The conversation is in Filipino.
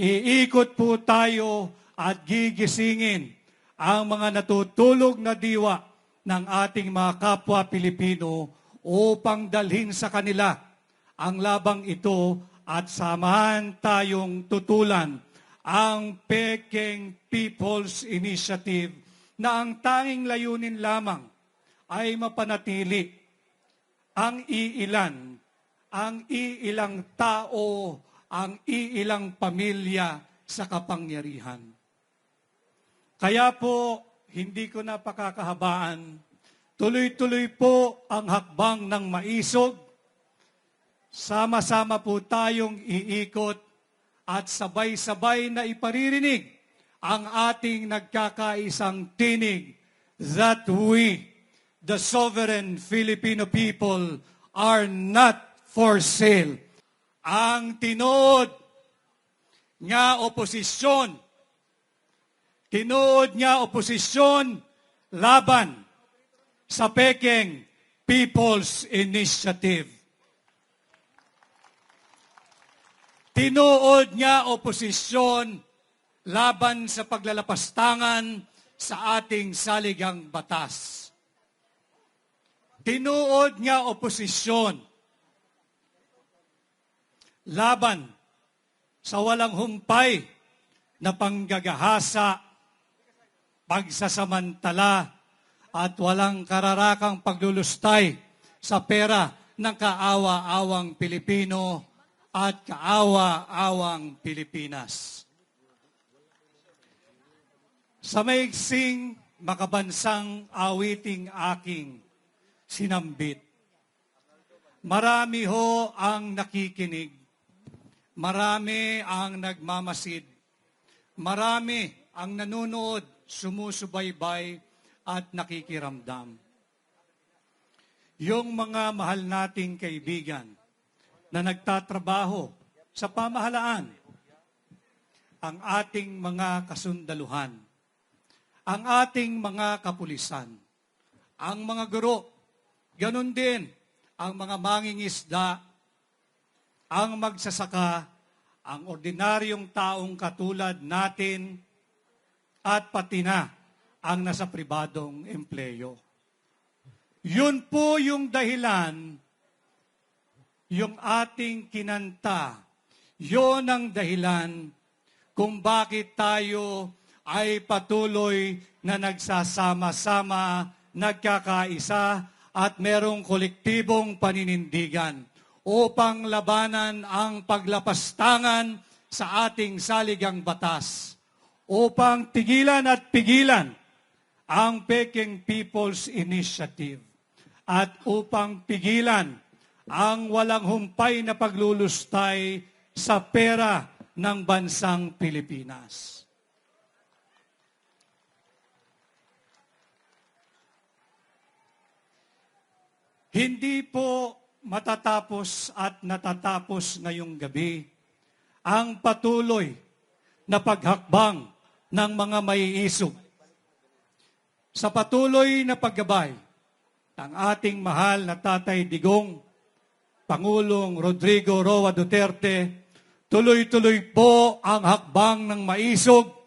Iikot po tayo at gigisingin ang mga natutulog na diwa ng ating mga kapwa Pilipino upang dalhin sa kanila ang labang ito at samahan tayong tutulan ang Peking People's Initiative na ang tanging layunin lamang ay mapanatili. Ang iilan, ang iilang tao, ang iilang pamilya sa kapangyarihan. Kaya po, hindi ko na pakakahabaan, tuloy-tuloy po ang hakbang ng maisog, sama-sama po tayong iikot at sabay-sabay na iparirinig ang ating nagkakaisang tinig that we, the sovereign Filipino people, are not for sale. Ang tinood nga oposisyon, tinood nga oposisyon laban sa Peking People's Initiative. Tinuod niya oposisyon laban sa paglalapastangan sa ating saligang batas. Tinuod niya oposisyon laban sa walang humpay na panggagahasa, pagsasamantala, at walang kararakang paglulustay sa pera ng kaawa-awang Pilipino at kaawa-awang Pilipinas. Sa maiksing makabansang awiting aking sinambit, marami ho ang nakikinig, marami ang nagmamasid, marami ang nanonood, sumusubaybay at nakikiramdam. Yung mga mahal nating kaibigan, na nagtatrabaho sa pamahalaan, ang ating mga kasundaluhan, ang ating mga kapulisan, ang mga guro, ganun din ang mga mangingisda, ang magsasaka, ang ordinaryong taong katulad natin, at pati na ang nasa pribadong empleyo. Yun po yung dahilan yung ating kinanta, yon ang dahilan kung bakit tayo ay patuloy na nagsasama-sama, nagkakaisa, at merong kolektibong paninindigan upang labanan ang paglapastangan sa ating saligang batas, upang tigilan at pigilan ang Peking People's Initiative, at upang pigilan ang walang humpay na paglulustay sa pera ng bansang Pilipinas. Hindi po matatapos at natatapos ngayong gabi ang patuloy na paghakbang ng mga maiisog. Sa patuloy na paggabay ng ating mahal na Tatay Digong, Pangulong Rodrigo Roa Duterte, tuloy-tuloy po ang hakbang ng maisog